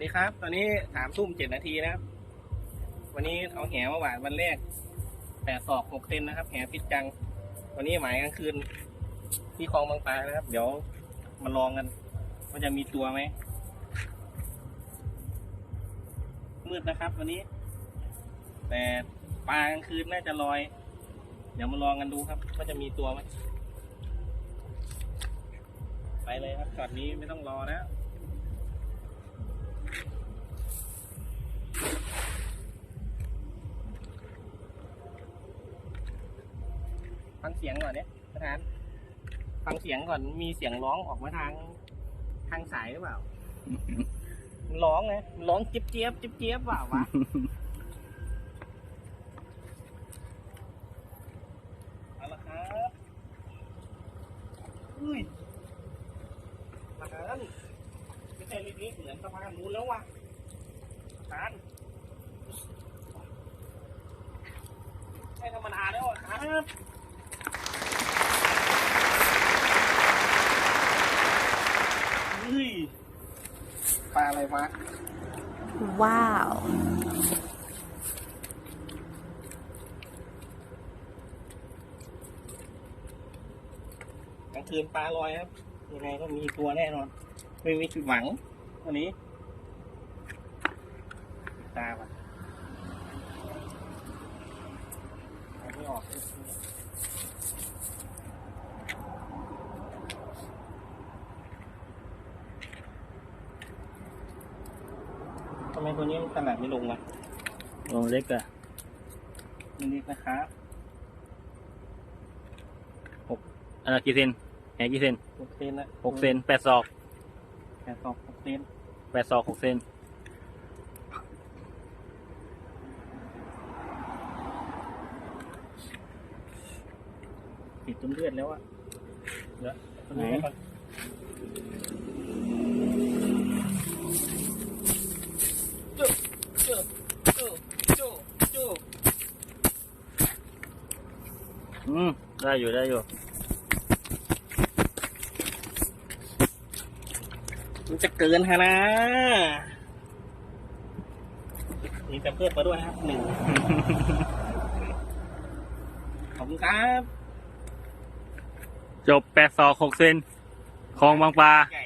ดีครับ ตอนนี้สามทุ่มเจ็ดนาทีนะครับ วันนี้เอาแหมาหวานวันแรกแปดศอกหกเซนนะครับ แหพิษจัง วันนี้หมายกลางคืน ที่คลองบางปลานะครับ เดี๋ยวมาลองกันว่าจะมีตัวไหม มืดนะครับ วันนี้ แต่ปลากลางคืนน่าจะลอย เดี๋ยวมาลองกันดูครับ ว่าจะมีตัวไหมไปเลยครับช็อตนี้ไม่ต้องรอแล้ว ฟังเสียงก่อนเนี่ยประธาน ฟังเสียงก่อนมีเสียงร้องออกมาทางทางสายหรือเปล่า มันร้องไงมันร้องเจี๊ยบเจี๊ยบเจี๊ยบเจี๊ยบเปล่าวะเอาละครับอุ้ยประธานไม่ใช่ลิฟต์เหมือนสะพานนู้นแล้ววะประธานไม่ธรรมดาแล้วอะครับ เฮ้ย ปลาอะไรวะว้าว กลางคืนปลาลอยครับ ยังไงก็มีตัวแน่นอน ไม่มีผิดหวัง วันนี้ปิดตาปะเอาไม่ออกำไมตัวนี้มันขนาดไม่ลงวะลงเล็กอะมันเล็กนะครับอันละกี่เซนแหกี่เซนหกเซนนะหกเซนแปดศอกแปดศอกหกเซนแปดศอกหกเซนติดจนเลือดแล้วอะเดี๋ยวตัวนี้ก่อนจุ๊บจุ๊บจุ๊บจุ๊บจุ๊บ อืมได้อยู่ได้อยู่มันจะเกินฮะนะมีแต่เพื่อนมาด้วยนะครับหนึ่งขอบคุณครับ จบแปดศอกหกเซนคลองบางปลา ใหญ่